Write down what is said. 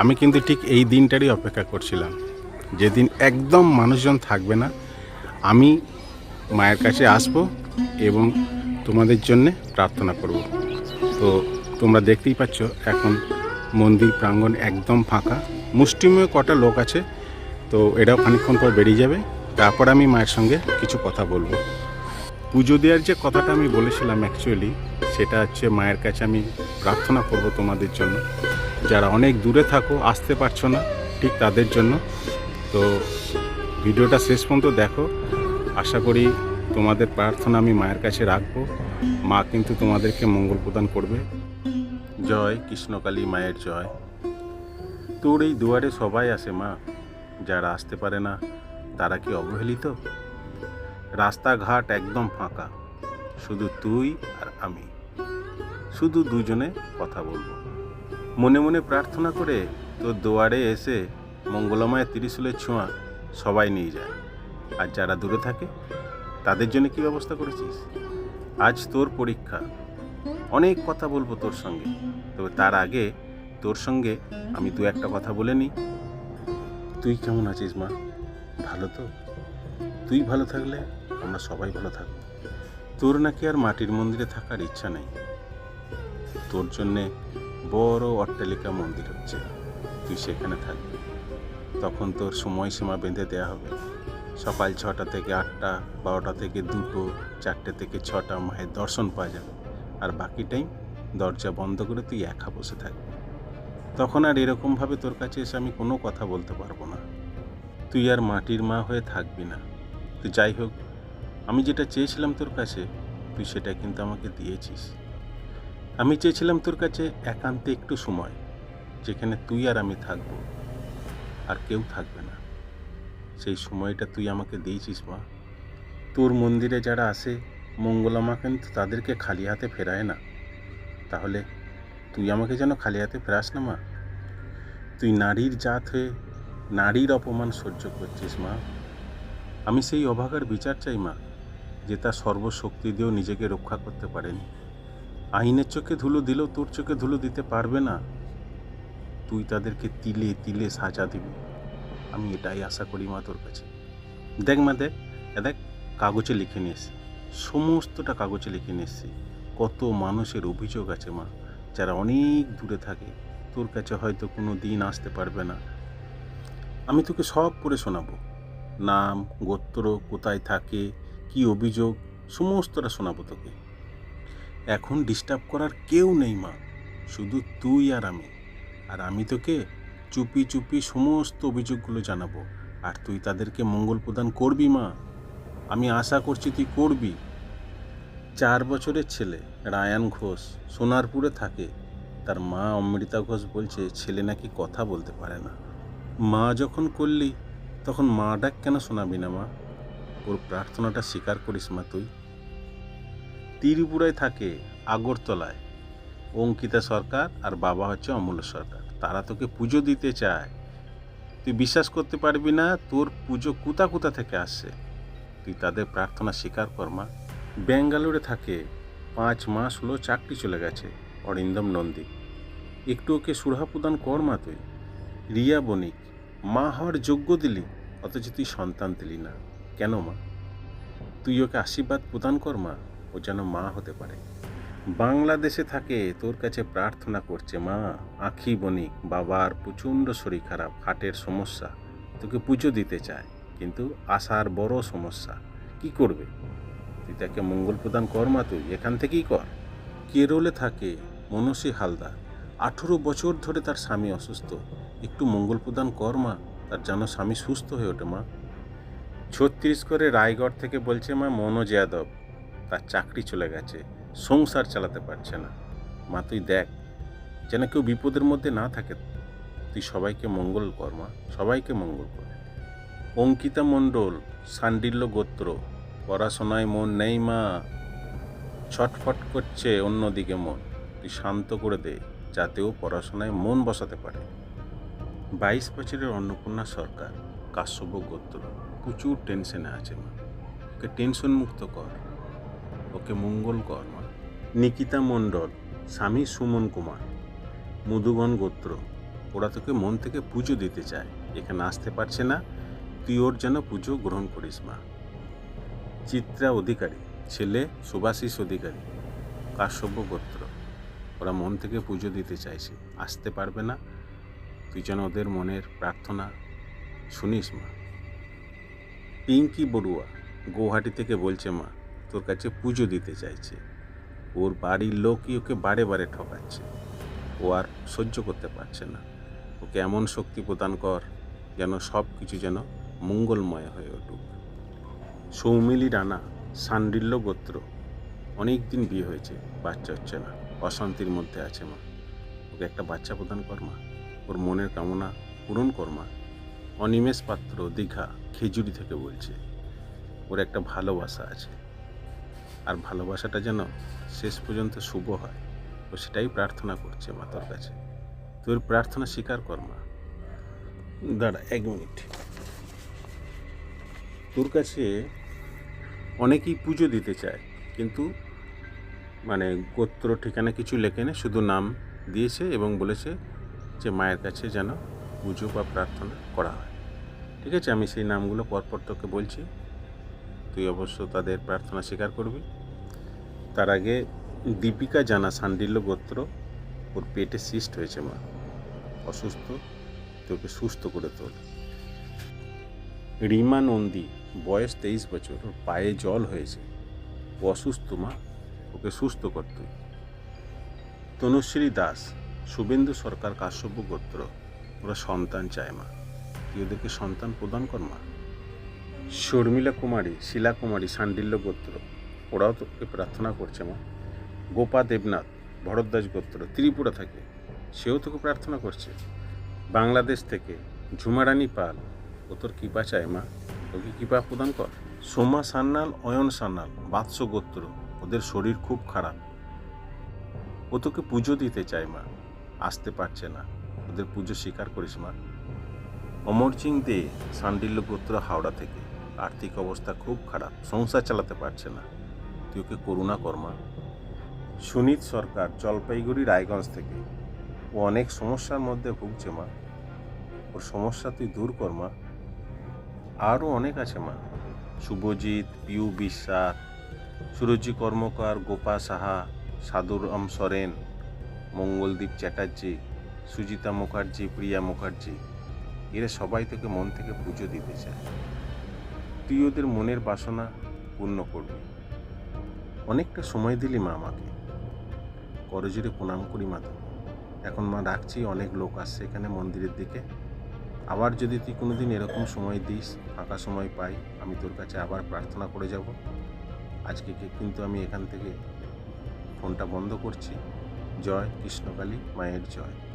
আমি কিন্তু ঠিক এই দিনটারই অপেক্ষা করছিলাম। যেদিন একদম মানুষজন থাকবে না, আমি মায়ের কাছে আসব এবং তোমাদের জন্যে প্রার্থনা করব। তো তোমরা দেখতেই পাচ্ছ, এখন মন্দির প্রাঙ্গণ একদম ফাঁকা। মুষ্টিময় কটা লোক আছে, তো এটাও খানিকক্ষণ পর বেরিয়ে যাবে। তারপর আমি মায়ের সঙ্গে কিছু কথা বলব। পুজো দেওয়ার যে কথাটা আমি বলেছিলাম অ্যাকচুয়ালি সেটা হচ্ছে মায়ের কাছে আমি প্রার্থনা করব তোমাদের জন্য। যারা অনেক দূরে থাকো, আসতে পারছ না, ঠিক তাদের জন্য। তো ভিডিওটা শেষ পর্যন্ত দেখো। আশা করি তোমাদের প্রার্থনা আমি মায়ের কাছে রাখব। মা কিন্তু তোমাদেরকে মঙ্গল প্রদান করবে। জয় কৃষ্ণকালী মায়ের জয়। তোর এই দুয়ারে সবাই আসে মা। যারা আসতে পারে না, তারা কি অবহেলিত? রাস্তাঘাট একদম ফাঁকা। শুধু তুই আর আমি। শুধু দুজনে কথা বলব। মনে মনে প্রার্থনা করে তোর দুয়ারে এসে মঙ্গলময় ত্রিশুলের ছোঁয়া সবাই নিয়ে যায়। আর যারা দূরে থাকে, তাদের জন্য কি ব্যবস্থা করেছিস? আজ তোর পরীক্ষা। অনেক কথা বলব তোর সঙ্গে। তবে তার আগে তোর সঙ্গে আমি দু একটা কথা বলে নিই। তুই কেমন আছিস মা? ভালো তো? তুই ভালো থাকলে আমরা সবাই ভালো থাকব। তোর নাকি আর মাটির মন্দিরে থাকার ইচ্ছা নেই। তোর জন্যে বড় অট্টালিকা মন্দির হচ্ছে। তুই সেখানে থাকবি। তখন তোর সময়সীমা বেঁধে দেওয়া হবে। সকাল ছটা থেকে আটটা, বারোটা থেকে দুটো, চারটে থেকে ছটা মায়ের দর্শন পাওয়া যাবে। আর বাকি টাইম দরজা বন্ধ করে তুই একা বসে থাকবি। তখন আর এরকমভাবে তোর কাছে এসে আমি কোনো কথা বলতে পারব না। তুই আর মাটির মা হয়ে থাকবি না। তো যাই হোক, আমি যেটা চেয়েছিলাম তোর কাছে, তুই সেটা কিন্তু আমাকে দিয়েছিস। আমি চেয়েছিলাম তোর কাছে একান্তে একটু সময়, যেখানে তুই আর আমি থাকব। আর কেউ থাকবে না। সেই সময়টা তুই আমাকে দিয়েছিস, মা। তোর মন্দিরে যারা আসে, মঙ্গলামা কিন্তু তাদেরকে খালি হাতে ফেরায় না। তাহলে তুই আমাকে যেন খালি হাতে ফেরাস না, মা? তুই নারীর জাত হয়ে নারীর অপমান সহ্য করছিস, মা। আমি সেই অভাগার বিচার চাই, মা, যে তার সর্বশক্তি দিয়েও নিজেকে রক্ষা করতে পারেনি। আইনের চোখে ধুলো দিলেও তোর চোখে ধুলো দিতে পারবে না। তুই তাদেরকে তিলে তিলে সাজা দিবি। আমি এটাই আশা করি মা তোর কাছে। দেখ মা, দেখ দেখ, কাগজে লিখে নিয়ে এসছি। সমস্তটা কাগজে লিখে নিয়ে এসছি। কত মানুষের অভিযোগ আছে মা, যারা অনেক দূরে থাকে। তোর কাছে হয়তো কোনো দিন আসতে পারবে না। আমি তোকে সব করে শোনাবো। নাম, গোত্র, কোথায় থাকে, কি অভিযোগ, সমস্তটা শোনাবো তোকে। এখন ডিস্টার্ব করার কেউ নেই, মা। শুধু তুই আর আমি। আর আমি তোকে চুপি চুপি সমস্ত অভিযোগগুলো জানাব। আর তুই তাদেরকে মঙ্গল প্রদান করবি, মা। আমি আশা করছি তুই করবি। চার বছরের ছেলে, রায়ান ঘোষ, সোনারপুরে থাকে। তার মা অমৃতা ঘোষ বলছে, ছেলে নাকি কথা বলতে পারে না। মা যখন করলি, তখন মা ডাক কেন শোনাবি না, মা? ওর প্রার্থনাটা স্বীকার করিস, মা, তুই। ত্রিপুরায় থাকে আগরতলায়। অঙ্কিতা সরকার আর বাবা হচ্ছে অমূল্য সরকার। তারা তোকে পুজো দিতে চায়। তুই বিশ্বাস করতে পারবি না, তোর পুজো কুতা কুতা থেকে আসছে। তুই তাদের প্রার্থনা স্বীকার কর, মা। ব্যাঙ্গালোরে থাকে। পাঁচ মাস হলো চাকরি চলে গেছে, অরিন্দম নন্দী। একটু ওকে সুরাহা প্রদান কর, মা তুই। রিয়া বণিক, মা হওয়ার যোগ্য দিলি, অথচ তুই সন্তান দিলি না। কেন, মা? তুই ওকে আশীর্বাদ প্রদান কর, মা। ও যেন মা হতে পারে। বাংলাদেশে থাকে, তোর কাছে প্রার্থনা করছে মা, আখি বণিক, বাবার প্রচণ্ড শরীর খারাপ হার্টের সমস্যা। তোকে পুজো দিতে চায়, কিন্তু আশার বড় সমস্যা। কি করবে? তুই তাকে মঙ্গল প্রদান কর মা তুই, এখান থেকেই কর। কেরলে থাকে মনসী হালদার। আঠেরো বছর ধরে তার স্বামী অসুস্থ। একটু মঙ্গল প্রদান কর মা, তার যেন স্বামী সুস্থ হয়ে ওঠে মা। ছত্তিশগড়ে রায়গড় থেকে বলছে মা, মনোজ যাদব। তার চাকরি চলে গেছে, সংসার চালাতে পারছে না। মা, তুই দেখ, যেন কেউ বিপদের মধ্যে না থাকে। তুই সবাইকে মঙ্গল কর, মা, সবাইকে মঙ্গল কর। অঙ্কিতা মণ্ডল, সান্ডিল্য গোত্র, পড়াশোনায় মন নেই, মা। ছটফট করছে অন্যদিকে মন। তুই শান্ত করে দে, যাতে ও পড়াশোনায় মন বসাতে পারে। বাইশ বছরের অন্নপূর্ণা সরকার, কাশ্যপ গোত্র। প্রচুর টেনশনে আছে, মা। ওকে টেনশন মুক্ত কর। ওকে মঙ্গল কর নিকিতা মণ্ডল, স্বামী সুমন কুমার, মধুবন গোত্র, ওরা তোকে মন থেকে পুজো দিতে চায়। এখানে আসতে পারছে না, তুই ওর যেন পুজো গ্রহণ করিস, মা। চিত্রা অধিকারী, ছেলে সুভাষিস অধিকারী কাশ্যব্য গোত্র, ওরা মন থেকে পুজো দিতে চাইছে। আসতে পারবে না, তুই যেন ওদের মনের প্রার্থনা শুনিস, মা। পিঙ্কি বড়ুয়া, গৌহাটি থেকে বলছে, মা তোর কাছে পুজো দিতে চাইছে। ওর বাড়ির লোকই ওকে বারে বারে ঠকাচ্ছে। ও আর সহ্য করতে পারছে না। ওকে এমন শক্তি প্রদান কর যেন সব কিছু যেন মঙ্গলময় হয়ে উঠুক। সৌমিলি রানা, সান্ডিল্য গোত্র অনেক দিন বিয়ে হয়েছে, বাচ্চা হচ্ছে না, অশান্তির মধ্যে আছে মা। ওকে একটা বাচ্চা প্রদান কর মা। ওর মনের কামনা পূরণ কর মা। অনিমেষ পাত্র দীঘা, খেজুরি থেকে বলছে। ওর একটা ভালোবাসা আছে। আর ভালোবাসাটা যেন শেষ পর্যন্ত শুভ হয়। ও সেটাই প্রার্থনা করছে মা তোর কাছে। তোর প্রার্থনা স্বীকার কর মা। দাঁড়া, এক মিনিট। তোর কাছে অনেকেই পুজো দিতে চায়, কিন্তু মানে গোত্র, ঠিকানা কিছু লেখে না, শুধু নাম দিয়েছে এবং বলেছে যে মায়ের কাছে যেন পুজো বা প্রার্থনা করা হয়। ঠিক আছে? আমি সেই নামগুলো পরপর তোকে বলছি। তুই অবশ্য তাদের প্রার্থনা স্বীকার করবি। তার আগে দীপিকা জানা সান্ডিল্য গোত্র ওর পেটে সিস্ট হয়েছে মা। অসুস্থ, তোকে সুস্থ করে তোল। রিমা নন্দী, বয়স তেইশ বছর, ওর পায়ে জল হয়েছে। অসুস্থ মা, ওকে সুস্থ কর তনুশ্রী দাস, শুভেন্দু সরকার কাশ্যপ্য গোত্র, ওরা সন্তান চায় মা। তুই ওদেরকে সন্তান প্রদান কর মা। শর্মিলা কুমারী, শিলা কুমারী, সান্ডিল্য গোত্র ওরাও তোকে প্রার্থনা করছে মা। গোপা দেবনাথ ভরদ্বাজ গোত্র, ত্রিপুরা থাকে, সেও তোকে প্রার্থনা করছে। বাংলাদেশ থেকে, ঝুমারানি পাল, ও তোর কৃপা চায় মা। তোকে কৃপা প্রদান কর। সোমা সান্যাল, অয়ন সান্যাল বাৎস গোত্র, ওদের শরীর খুব খারাপ। ও তোকে পুজো দিতে চায় মা। আসতে পারছে না। ওদের পুজো স্বীকার করিস মা। অমর সিং দে, সান্ডিল্য গোত্র হাওড়া থেকে। আর্থিক অবস্থা খুব খারাপ। সংসার চালাতে পারছে না। ওকে করুণা কর্মা। সুনীত সরকার জলপাইগুড়ি, রায়গঞ্জ থেকে। ও অনেক সমস্যার মধ্যে ভুগছে মা। ওর সমস্যা তুই দূর কর মা। আরও অনেক আছে মা। শুভজিৎ, পিউ বিশ্বাস, সুরজি কর্মকার, গোপা সাহা সাধুরাম সরেন, মঙ্গলদীপ চ্যাটার্জি, সুজিতা মুখার্জি, প্রিয়া মুখার্জি। এরা সবাই তোকে মন থেকে পুজো দিতে চায়। তুই ওদের মনের বাসনা পূর্ণ করবি। অনেকটা সময় দিলি মা আমাকে। করজোরে প্রণাম করি মা তোকে। এখন মা রাখছি অনেক লোক আসছে এখানে মন্দিরের দিকে। আবার যদি তুই কোনো দিন এরকম সময় দিস, ফাঁকা সময় পাই, আমি তোর কাছে আবার প্রার্থনা করে যাব। আজকে কিন্তু আমি এখান থেকে ফোনটা বন্ধ করছি। জয় কৃষ্ণকালী, মায়ের জয়।